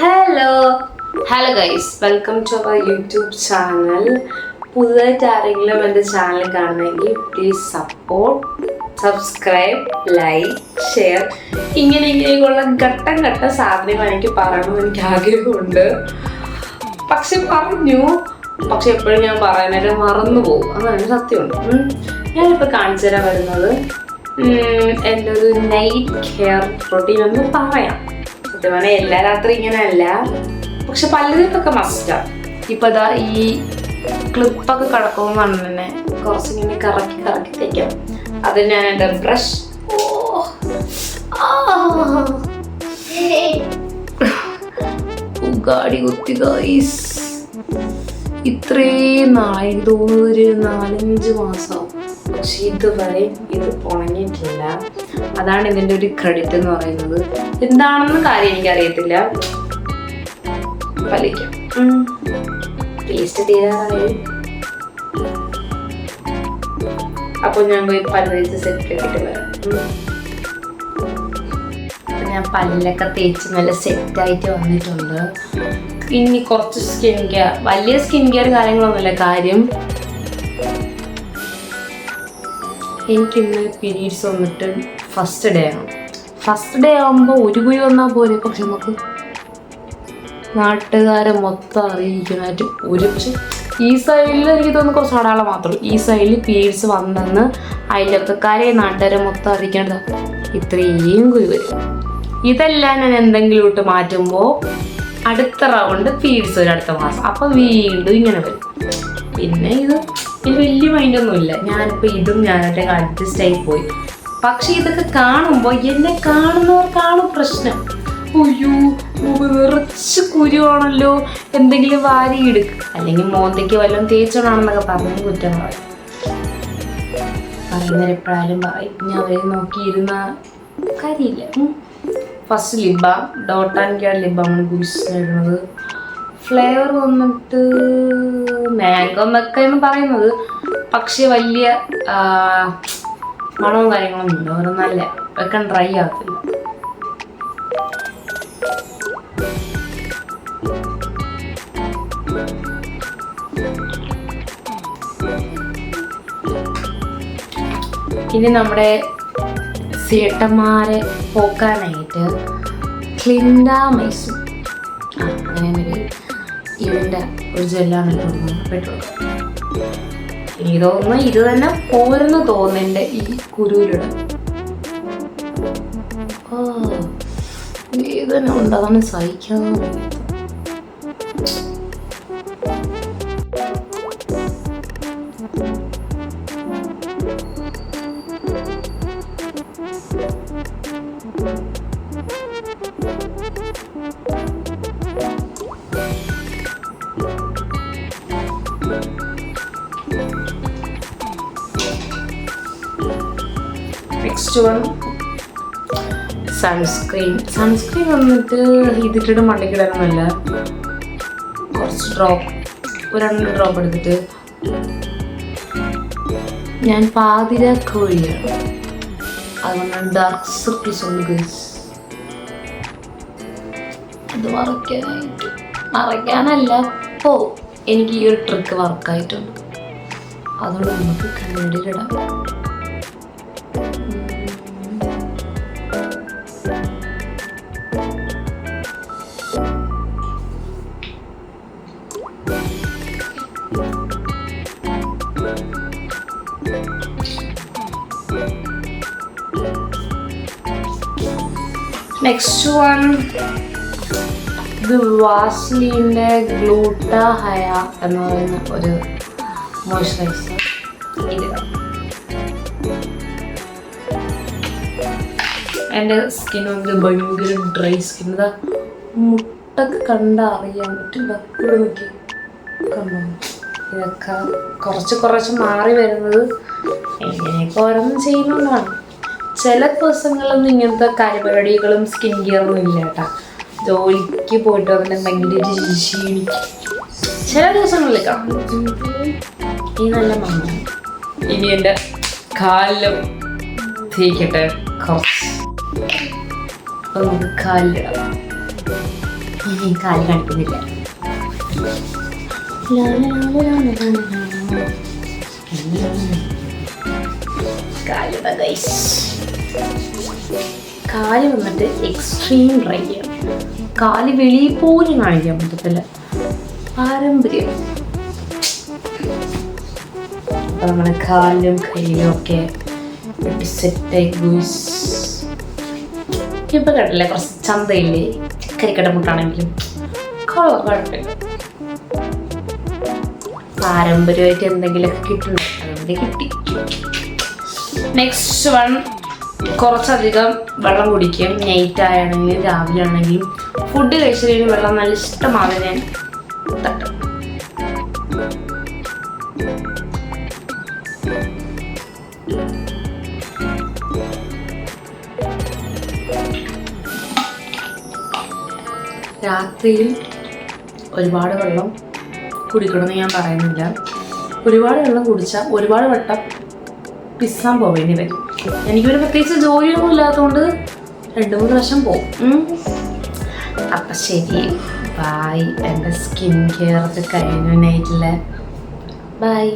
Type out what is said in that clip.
Hello hello guys welcome to our YouTube channel പുതുതായിട്ട് ആരെങ്കിലും എന്റെ ചാനൽ കാണുന്നെങ്കിൽ please support subscribe like share ഇങ്ങനെ ഇങ്ങനെയുള്ള ഘട്ടം ഘട്ട സാധനങ്ങൾ എനിക്ക് പറയണമെന്ന് എനിക്ക് ആഗ്രഹമുണ്ട്. പക്ഷെ പറഞ്ഞു. പക്ഷെ എപ്പോഴും ഞാൻ പറയാനായിട്ട് മറന്നു പോകും. അതാണ് സത്യമുണ്ട്. ഞാനിപ്പോൾ കാണിച്ചു തരാൻ വരുന്നത് എന്റെ ഒരു നൈറ്റ് കെയർ പ്രോട്ടീൻ ഒന്ന് പറയാം. സത്യം പറഞ്ഞാൽ എല്ലാ രാത്രി ഇങ്ങനെയല്ല. പക്ഷെ പലതിനൊക്കെ മസ്റ്റാണ് ഇപ്പൊ ഇതാ ഈ ക്ലിപ്പൊക്കെ കിടക്കുമ്പോൾ തന്നെ കുറച്ചിങ്ങനെ കറക്കി കറക്കി തയ്ക്കാം അത് ഞാൻ എന്റെ ബ്രഷ്. ഉഗാടി കുത്തി ഗൈസ് ഇത്രയും നാളെ തോന്നുന്നു ഒരു നാലഞ്ച് മാസം. പക്ഷെ ഇതുവരെ ഇത് ഉണങ്ങിയിട്ടില്ല. അതാണ് ഇതിന്റെ ഒരു ക്രെഡിറ്റ് എന്ന് പറയുന്നത്. എന്താണെന്ന് കാര്യം എനിക്കറിയത്തില്ല. വലിക്കാം ടേസ്റ്റ് തീരാറായി. അപ്പൊ ഞാൻ പോയി പല്ല് സെറ്റ് ആക്കിയിട്ട് വരാം ഞാൻ പല്ലൊക്കെ തേച്ച് നല്ല സെറ്റ് ആയിട്ട് വന്നിട്ടുണ്ട്. ഇനി കുറച്ച് സ്കിൻ കെയർ വലിയ സ്കിൻ കെയർ കാര്യങ്ങളൊന്നുമില്ല. കാര്യം എനിക്കിന്ന് പീരീഡ്സ് വന്നിട്ട് ഫസ്റ്റ് ഡേ ആണ്. ഫസ്റ്റ് ഡേ ആകുമ്പോൾ ഒരു കുഴി വന്നാൽ പോലെ പക്ഷെ നമുക്ക്? നാട്ടുകാരെ മൊത്തം അറിയിക്കാനായിട്ട് ഒരു പക്ഷെ ഈ സൈഡിൽ എനിക്ക് തോന്നുന്നു കുറച്ച് അടയാളം മാത്രമേ ഈ സൈഡിൽ പീരീഡ്സ് വന്നെന്ന് അയൽവക്കക്കാരെ നാട്ടുകാരെ മൊത്തം അറിയിക്കേണ്ടത് ഇത്രയും കുഴി വരും. ഇതെല്ലാം ഞാൻ എന്തെങ്കിലും ഇട്ട് മാറ്റുമ്പോൾ അടുത്ത റൗണ്ട് പീരീഡ്സ് വരും അടുത്ത മാസം അപ്പം വീണ്ടും ഇങ്ങനെ വരും. പിന്നെ ഇത് ഇത് വലിയ മൈൻഡൊന്നുമില്ല ഞാനിപ്പോൾ ഇതും ഞാനായിട്ട് അഡ്ജസ്റ്റ് ആയി പോയി. പക്ഷെ ഇതൊക്കെ കാണുമ്പോൾ എന്നെ കാണുന്നവർക്കാണ് പ്രശ്നം. അയ്യോ നിറച്ച് കുരുവാണല്ലോ എന്തെങ്കിലും വാരി എടുക്കും അല്ലെങ്കിൽ മോന്തയ്ക്ക് വല്ലതും തേച്ചോണാണെന്നൊക്കെ പറഞ്ഞു കുറ്റം പറയും. പറയുന്നവർ എപ്പോഴായാലും പറയും ഞാൻ അവരെ നോക്കിയിരുന്ന കാര്യമില്ല. First lip balm dot and care ലിബാമാണ് കുരിശിടുന്നത് ഫ്ലേവർ വന്നിട്ട് മാംഗോ എന്നൊക്കെയാണ് പറയുന്നത്. പക്ഷെ വലിയ മണവും കാര്യങ്ങളൊന്നും ഇല്ല. ഒരു നല്ല വെക്കാൻ ഡ്രൈ ആകത്തില്ല. ഇനി നമ്മുടെ സീട്ടന്മാരെ പോക്കാനായിട്ട് ക്ലിൻഡാമൈസും മൈസൂ അങ്ങനെ ഇതിന്റെ ഒരു ജെല്ലാണ് ഇട്ട് കൊടുക്കുന്നത് പെട്രോൾ. എനിക്ക് തോന്നുന്നു ഇത് തന്നെ പോരെന്ന് തോന്നുന്നു എന്റെ ഈ കുരുവിലൂടെ ഓ വേദന ഉണ്ട്? അതാണ് സഹിക്കാൻ നെക്സ്റ്റ് വൺ സൺസ്ക്രീൻ സൺസ്ക്രീൻ വന്നിട്ട് ഇതിട്ടിട്ട് മണ്ടിക്കിടാനൊന്നുമല്ല കുറച്ച് ഡ്രോപ്പ് ഒരു രണ്ട് ഡ്രോപ്പ് എടുത്തിട്ട് ഞാൻ പാതിര കോഴിയാണ് അതുകൊണ്ട് ഡാർക്ക് സർക്കിൾസ് ഉണ്ട് ഗൈസ് അത് മറയ്ക്കാനായിട്ട് മറയ്ക്കാനല്ല ഓ എനിക്ക് ഈ ഒരു ട്രിക്ക് വർക്കായിട്ടുണ്ട് അതുകൊണ്ട് നമുക്ക് കണ്ണടിയിലിടാം. നെക്സ്റ്റ് വൺ ഇത് വാസ്ലിന്റെ ഗ്ലൂട്ട ഹയ എന്ന് പറയുന്ന ഒരു മോയ്സ്ചറൈസർ എന്റെ സ്കിൻ വന്നിട്ട് ഭയങ്കര ഡ്രൈ സ്കിൻ ഇതാ മുട്ടൊക്കെ കണ്ടാൽ അറിയാൻ പറ്റില്ല. ഇവിടെ നോക്കി. കണ്ടോ? ഇതൊക്കെ കുറച്ച് കുറച്ച് മാറി വരുന്നത് എങ്ങനെയൊക്കെ ഓരോന്നും ചെയ്യുന്നതാണ്. ചില ദിവസങ്ങളൊന്നും ഇങ്ങനത്തെ കാര്യപരിപാടികളും സ്കിൻ കെയറൊന്നും ഇല്ല കേട്ടാ. ജോലിക്ക് പോയിട്ട് അതിനെ ഭയങ്കര ക്ഷീണിക്കും ചില ദിവസങ്ങളിൽ കാണും. ഈ നല്ല മണം. ഇനി എന്റെ കാലിലും തേക്കട്ടെ. കുറച്ച് അപ്പൊ കാൽ. കാണിക്കുന്നില്ല. കാൽ വന്നിട്ട് എക്സ്ട്രീം ഡ്രൈ ആണ്. കാൽ വെളിയിൽ പോലും കാണിക്കാൻ പറ്റത്തില്ല. പാരമ്പര്യം. അപ്പൊ നമ്മുടെ കാലും കയ്യിലും ഒക്കെ സെറ്റായി ഗുയിസ് ഇപ്പൊ കുറച്ച് ചന്തയില്ലേ? കരിക്കട്ട മുട്ടാണെങ്കിലും പാരമ്പര്യമായിട്ട് എന്തെങ്കിലുമൊക്കെ കിട്ടുന്നു. അതുകൊണ്ട് കിട്ടി. നെക്സ്റ്റ് വൺ കുറച്ചധികം വെള്ളം കുടിക്കും. നൈറ്റ് ആയാണെങ്കിലും രാവിലെ ആണെങ്കിലും. ഫുഡ് കഴിച്ചു കഴിഞ്ഞാൽ വെള്ളം നല്ല ഇഷ്ടമാണ് ഞാൻ രാത്രിയിൽ ഒരുപാട് വെള്ളം കുടിക്കണമെന്ന് ഞാൻ പറയുന്നില്ല. ഒരുപാട് വെള്ളം കുടിച്ചാൽ ഒരുപാട് വട്ടം പിസ്സാൻ പോവേണ്ടി വരും എനിക്കൊരു പ്രത്യേകിച്ച് ജോലിയൊന്നും ഇല്ലാത്തതുകൊണ്ട് രണ്ട് മൂന്ന് വർഷം പോകും. അപ്പം ശരി. ബായ് എന്റെ സ്കിൻ കെയർ ഒക്കെ കഴിഞ്ഞു നൈറ്റിലെ ബായ്